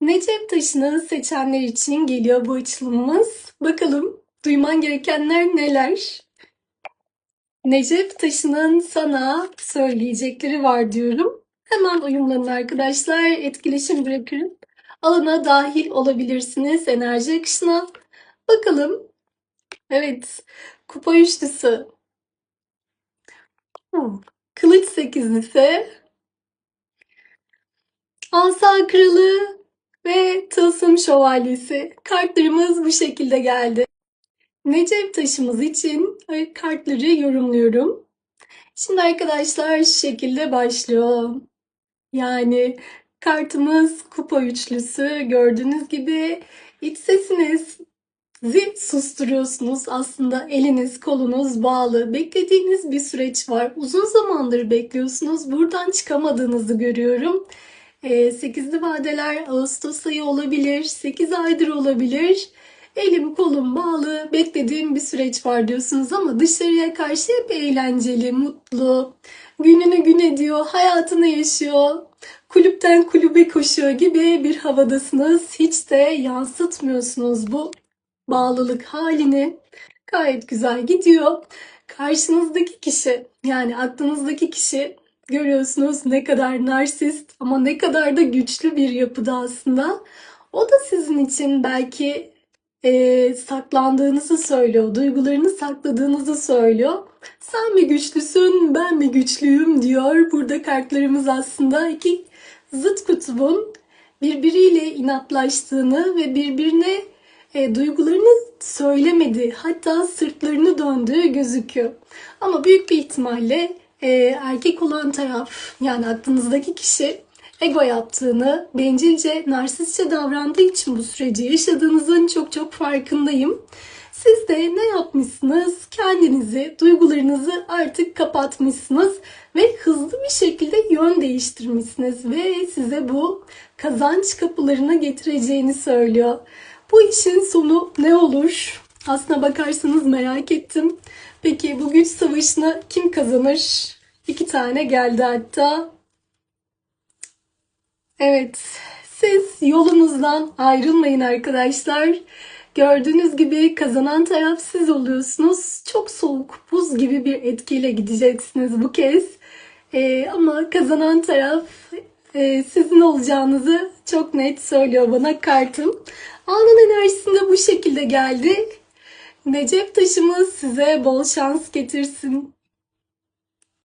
Necep taşını seçenler için geliyor bu açılımımız. Bakalım duyman gerekenler neler? Necep taşının sana söyleyecekleri var diyorum. Hemen uyumlanın arkadaşlar. Etkileşim bırakın. Alana dahil olabilirsiniz enerji akışına. Bakalım. Evet. Kupa üçlüsü. Kılıç sekizlisi. Asa kralı ve tılsım şövalyesi. Kartlarımız bu şekilde geldi. Necep taşımız için kartları yorumluyorum. Şimdi arkadaşlar şu şekilde başlıyor. Yani kartımız kupa üçlüsü. Gördüğünüz gibi iç sesiniz Zil susturuyorsunuz. Aslında eliniz, kolunuz bağlı. Beklediğiniz bir süreç var. Uzun zamandır bekliyorsunuz. Buradan çıkamadığınızı görüyorum. E, sekizli vadeler Ağustos ayı olabilir, 8 aydır olabilir. Elim kolum bağlı, beklediğim bir süreç var diyorsunuz ama dışarıya karşı hep eğlenceli, mutlu, gününü gün ediyor, hayatını yaşıyor, kulüpten kulübe koşuyor gibi bir havadasınız. Hiç de yansıtmıyorsunuz bu bağlılık halini. Gayet güzel gidiyor. Karşınızdaki kişi yani aklınızdaki kişi görüyorsunuz ne kadar narsist ama ne kadar da güçlü bir yapıda aslında. O da sizin için belki e, saklandığınızı söylüyor, duygularını sakladığınızı söylüyor. Sen mi güçlüsün, ben mi güçlüyüm diyor. Burada kartlarımız aslında iki zıt kutubun birbiriyle inatlaştığını ve birbirine e, duygularını söylemedi. Hatta sırtlarını döndüğü gözüküyor. Ama büyük bir ihtimalle e, erkek olan taraf yani aklınızdaki kişi ego yaptığını, bencilce, narsistçe davrandığı için bu süreci yaşadığınızın çok çok farkındayım. Siz de ne yapmışsınız? Kendinizi, duygularınızı artık kapatmışsınız ve hızlı bir şekilde yön değiştirmişsiniz ve size bu kazanç kapılarına getireceğini söylüyor. Bu işin sonu ne olur? Aslına bakarsanız merak ettim. Peki bu güç savaşını kim kazanır? İki tane geldi hatta. Evet, siz yolunuzdan ayrılmayın arkadaşlar. Gördüğünüz gibi kazanan taraf siz oluyorsunuz. Çok soğuk, buz gibi bir etkiyle gideceksiniz bu kez. Ee, ama kazanan taraf e, sizin olacağınızı çok net söylüyor bana kartım. Alnın enerjisinde bu şekilde geldi. Necep taşımız size bol şans getirsin.